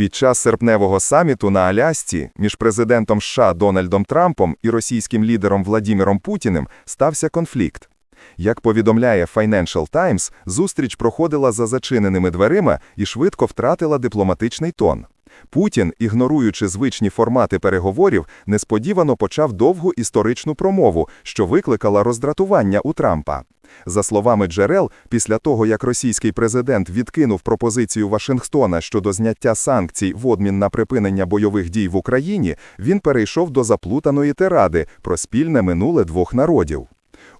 Під час серпневого саміту на Алясці між президентом США Дональдом Трампом і російським лідером Владіміром Путіним стався конфлікт. Як повідомляє Financial Times, зустріч проходила за зачиненими дверима і швидко втратила дипломатичний тон. Путін, ігноруючи звичні формати переговорів, несподівано почав довгу історичну промову, що викликала роздратування у Трампа. За словами джерел, після того, як російський президент відкинув пропозицію Вашингтона щодо зняття санкцій в обмін на припинення бойових дій в Україні, він перейшов до заплутаної тиради про спільне минуле двох народів.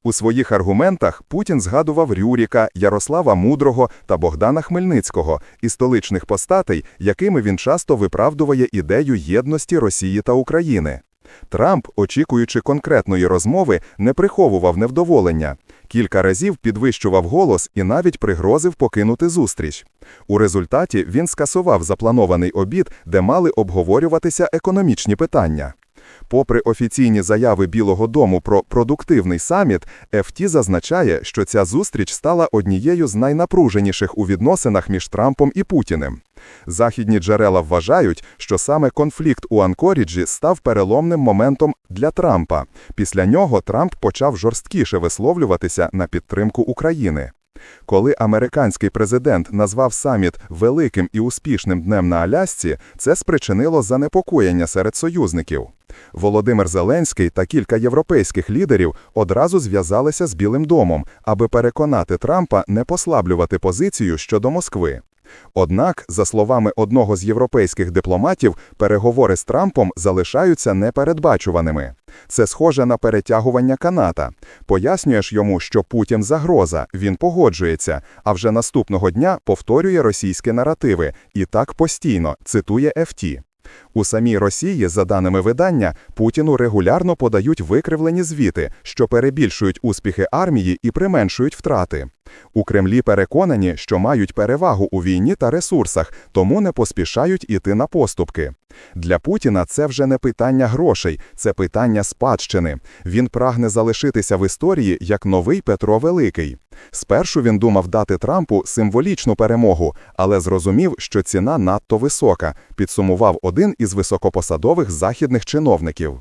У своїх аргументах Путін згадував Рюріка, Ярослава Мудрого та Богдана Хмельницького і столичних постатей, якими він часто виправдує ідею єдності Росії та України. Трамп, очікуючи конкретної розмови, не приховував невдоволення. Кілька разів підвищував голос і навіть пригрозив покинути зустріч. У результаті він скасував запланований обід, де мали обговорюватися економічні питання. Попри офіційні заяви Білого дому про продуктивний саміт, ФТ зазначає, що ця зустріч стала однією з найнапруженіших у відносинах між Трампом і Путіним. Західні джерела вважають, що саме конфлікт у Анкоріджі став переломним моментом для Трампа. Після нього Трамп почав жорсткіше висловлюватися на підтримку України. Коли американський президент назвав саміт великим і успішним днем на Алясці, це спричинило занепокоєння серед союзників. Володимир Зеленський та кілька європейських лідерів одразу зв'язалися з Білим домом, аби переконати Трампа не послаблювати позицію щодо Москви. Однак, за словами одного з європейських дипломатів, переговори з Трампом залишаються непередбачуваними. Це схоже на перетягування каната. Пояснюєш йому, що Путін загроза, він погоджується, а вже наступного дня повторює російські наративи, і так постійно, цитує ФТ. У самій Росії, за даними видання, Путіну регулярно подають викривлені звіти, що перебільшують успіхи армії і применшують втрати. У Кремлі переконані, що мають перевагу у війні та ресурсах, тому не поспішають іти на поступки. Для Путіна це вже не питання грошей, це питання спадщини. Він прагне залишитися в історії як новий Петро Великий. Спершу він думав дати Трампу символічну перемогу, але зрозумів, що ціна надто висока, підсумував один із високопосадових західних чиновників.